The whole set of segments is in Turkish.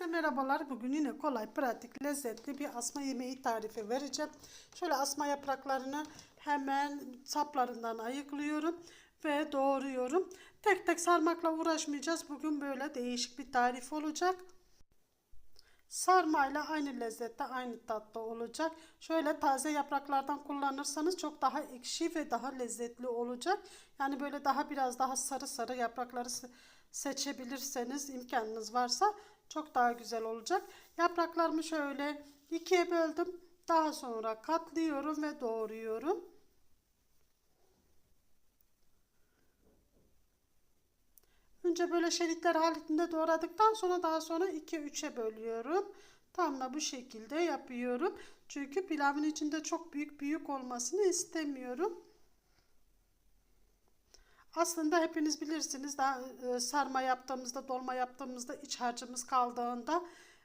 Herkese merhabalar. Bugün yine kolay, pratik, lezzetli bir asma yemeği tarifi vereceğim. Şöyle asma yapraklarını hemen saplarından ayıklıyorum ve doğruyorum. Tek tek sarmakla uğraşmayacağız. Bugün böyle değişik bir tarif olacak. Sarmayla aynı lezzette, aynı tatta olacak. Şöyle taze yapraklardan kullanırsanız çok daha ekşi ve daha lezzetli olacak. Yani böyle daha biraz daha sarı sarı yaprakları seçebilirseniz imkanınız varsa çok daha güzel olacak. Yapraklarımı şöyle ikiye böldüm. Daha sonra katlıyorum ve doğruyorum. Önce böyle şeritler halinde doğradıktan sonra daha sonra 2-3'e bölüyorum. Tam da bu şekilde yapıyorum. Çünkü pilavın içinde çok büyük büyük olmasını istemiyorum. Aslında hepiniz bilirsiniz daha e, sarma yaptığımızda, dolma yaptığımızda iç harcımız kaldığında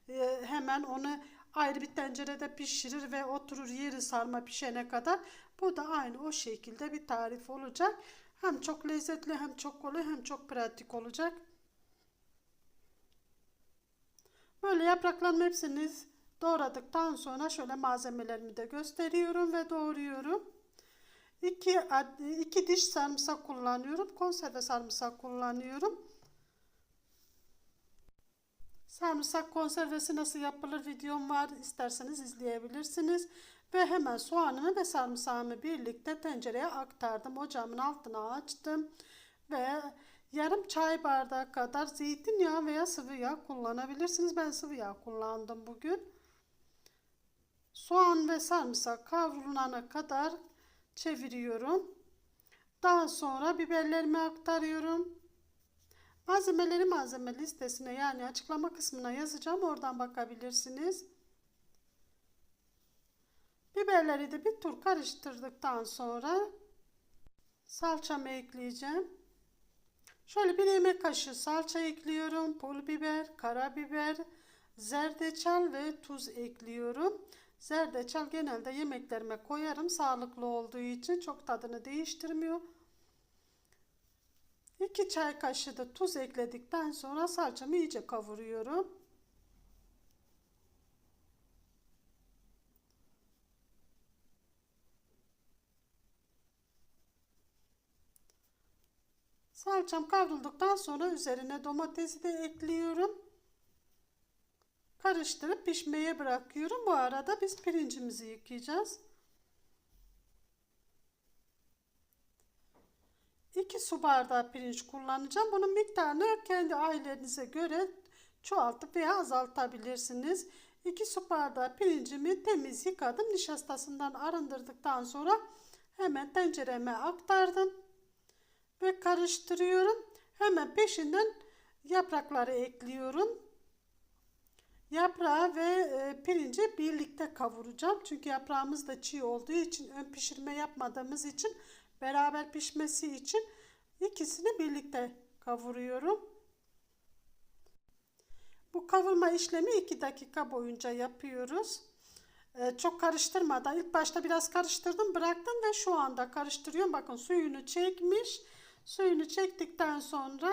e, hemen onu ayrı bir tencerede pişirir ve oturur yeri sarma pişene kadar. Bu da aynı o şekilde bir tarif olacak. Hem çok lezzetli hem çok kolay hem çok pratik olacak. Böyle yaprakların hepsini doğradıktan sonra şöyle malzemelerimi de gösteriyorum ve doğruyorum. 2 2 diş sarımsak kullanıyorum. Konserve sarımsak kullanıyorum. Sarımsak konservesi nasıl yapılır videom var. İsterseniz izleyebilirsiniz. Ve hemen soğanımı ve sarımsağımı birlikte tencereye aktardım. Ocağımın altına açtım. Ve yarım çay bardağı kadar zeytinyağı veya sıvı yağ kullanabilirsiniz. Ben sıvı yağ kullandım bugün. Soğan ve sarımsak kavrulana kadar çeviriyorum. Daha sonra biberlerimi aktarıyorum. Malzemeleri malzeme listesine yani açıklama kısmına yazacağım. Oradan bakabilirsiniz. Biberleri de bir tur karıştırdıktan sonra salçamı ekleyeceğim. Şöyle bir yemek kaşığı salça ekliyorum. Pul biber, karabiber, zerdeçal ve tuz ekliyorum. Zerdeçal genelde yemeklerime koyarım. Sağlıklı olduğu için çok tadını değiştirmiyor. 2 çay kaşığı da tuz ekledikten sonra salçamı iyice kavuruyorum. Salçam kavrulduktan sonra üzerine domatesi de ekliyorum. Karıştırıp pişmeye bırakıyorum. Bu arada biz pirincimizi yıkayacağız. 2 su bardağı pirinç kullanacağım. Bunun miktarını kendi ailenize göre çoğaltıp veya azaltabilirsiniz. 2 su bardağı pirincimi temiz yıkadım. Nişastasından arındırdıktan sonra hemen tencereme aktardım. Ve karıştırıyorum. Hemen peşinden yaprakları ekliyorum. Yaprağı ve e, pirinci birlikte kavuracağım. Çünkü yaprağımız da çiğ olduğu için ön pişirme yapmadığımız için beraber pişmesi için ikisini birlikte kavuruyorum. Bu kavurma işlemi 2 dakika boyunca yapıyoruz. Ee, çok karıştırmadan ilk başta biraz karıştırdım bıraktım ve şu anda karıştırıyorum. Bakın suyunu çekmiş. Suyunu çektikten sonra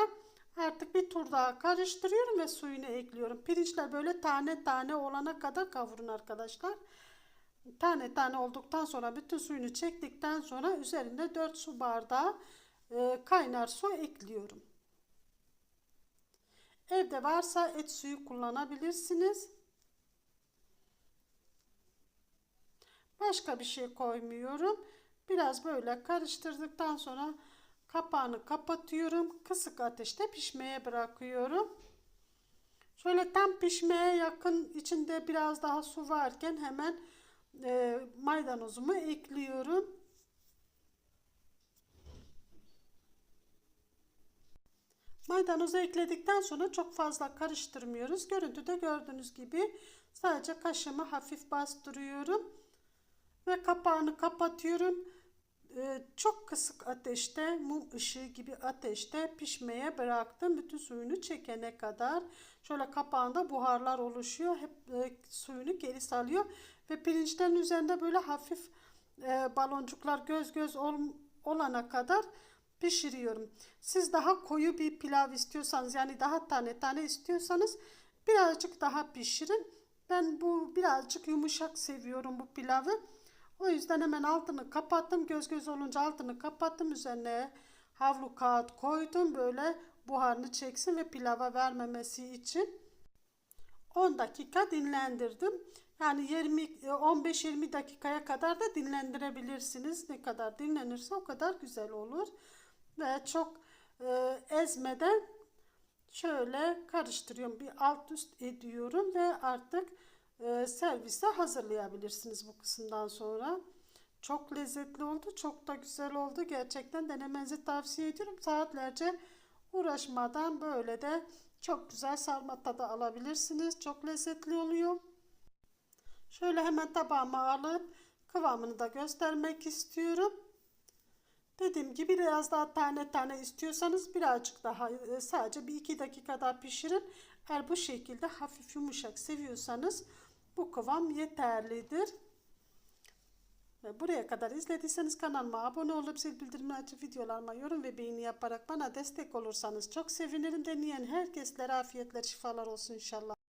artık bir tur daha karıştırıyorum ve suyunu ekliyorum. Pirinçler böyle tane tane olana kadar kavurun arkadaşlar. Tane tane olduktan sonra bütün suyunu çektikten sonra üzerinde 4 su bardağı e, kaynar su ekliyorum. Evde varsa et suyu kullanabilirsiniz. Başka bir şey koymuyorum. Biraz böyle karıştırdıktan sonra kapağını kapatıyorum. Kısık ateşte pişmeye bırakıyorum. Şöyle tam pişmeye yakın içinde biraz daha su varken hemen e, maydanozumu ekliyorum. Maydanozu ekledikten sonra çok fazla karıştırmıyoruz. Görüntüde gördüğünüz gibi sadece kaşımı hafif bastırıyorum. Ve kapağını kapatıyorum. Ee, çok kısık ateşte mum ışığı gibi ateşte pişmeye bıraktım. Bütün suyunu çekene kadar. Şöyle kapağında buharlar oluşuyor. Hep e, suyunu geri salıyor. Ve pirinçlerin üzerinde böyle hafif e, baloncuklar göz göz ol, olana kadar pişiriyorum. Siz daha koyu bir pilav istiyorsanız yani daha tane tane istiyorsanız Birazcık daha pişirin. Ben bu birazcık yumuşak seviyorum bu pilavı. O yüzden hemen altını kapattım. Göz göz olunca altını kapattım. Üzerine havlu kağıt koydum. Böyle buharını çeksin ve pilava vermemesi için. 10 dakika dinlendirdim. Yani 20 15-20 dakikaya kadar da dinlendirebilirsiniz. Ne kadar dinlenirse o kadar güzel olur. Ve çok e, ezmeden şöyle karıştırıyorum. Bir alt üst ediyorum ve artık e, servise hazırlayabilirsiniz bu kısımdan sonra. Çok lezzetli oldu. Çok da güzel oldu. Gerçekten denemenizi tavsiye ediyorum. Saatlerce uğraşmadan böyle de çok güzel sarma tadı alabilirsiniz. Çok lezzetli oluyor. Şöyle hemen tabağıma alıp kıvamını da göstermek istiyorum. Dediğim gibi biraz daha tane tane istiyorsanız birazcık daha e, sadece bir iki dakika daha pişirin. Eğer bu şekilde hafif yumuşak seviyorsanız bu kıvam yeterlidir. Ve buraya kadar izlediyseniz kanalıma abone olup zil bildirimini açıp videolarıma yorum ve beğeni yaparak bana destek olursanız çok sevinirim. Deneyen herkeslere afiyetler şifalar olsun inşallah.